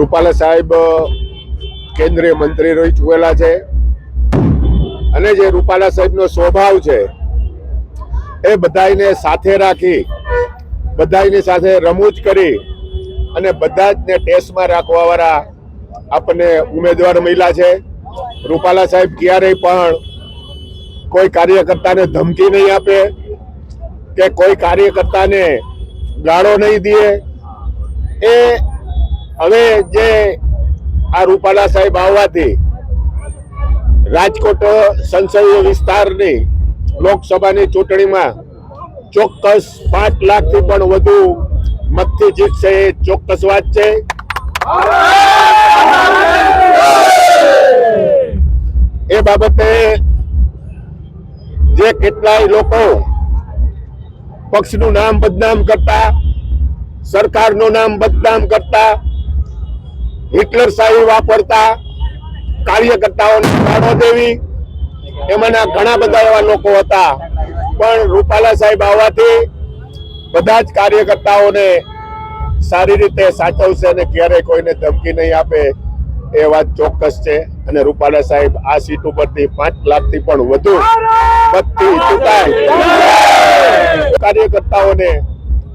રૂપાલા સાહેબ કેન્દ્રીય મંત્રી રહી ચૂકેલા છે. અને જે રૂપાલા સાહેબનો સ્વભાવ છે, એ બધાને સાથે રાખી બધાની સાથે રમૂજ કરી અને બધા જને ટેસ્ટમાં રાખવાવાળા આપણને ઉમેદવાર મળ્યા છે. રૂપાલા સાહેબ ક્યારેય પણ કોઈ કાર્યકર્તાને ધમકી નહીં આપે કે કોઈ કાર્યકર્તાને ગાળો નહીં દે. એ હવે જે આ રૂપાલા સાહેબ આવવાથી રાજકોટ સંસદીય વિસ્તારની લોકસભાની ચૂંટણીમાં ચોક્કસ પાંચ લાખથી પણ વધુ મતથી જીતશે એ ચોક્કસ વાત છે. એ બાબતે જે કેટલાય લોકો પક્ષનું નામ બદનામ કરતા, સરકારનું નામ બદનામ કરતા હિટલર શાહી વાપરતા કાર્યકર્તાઓને ગાળો દેવી. એમાંના ઘણા બધા એવા લોકો હતા. પણ રૂપાલા સાહેબ આવવાથી બધા જ કાર્યકર્તાઓને સારી રીતે સાચવશે અને ક્યારેય કોઈને ધમકી નહીં આપે એ વાત ચોક્કસ છે. અને રૂપાલા સાહેબ આ સીટ ઉપરથી પાંચ લાખથી પણ વધુ બધી ચૂંટાય કાર્યકર્તાઓને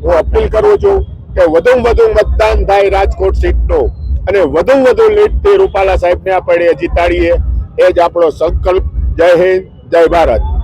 હું અપીલ કરું છું કે વધુ વધુ મતદાન થાય રાજકોટ સીટનું. અને વધુ વધુ લીટ તે રૂપાલા સાહેબને આપણે જીતાડીએ એ જ આપણો સંકલ્પ. જય હિન્દ, જય ભારત.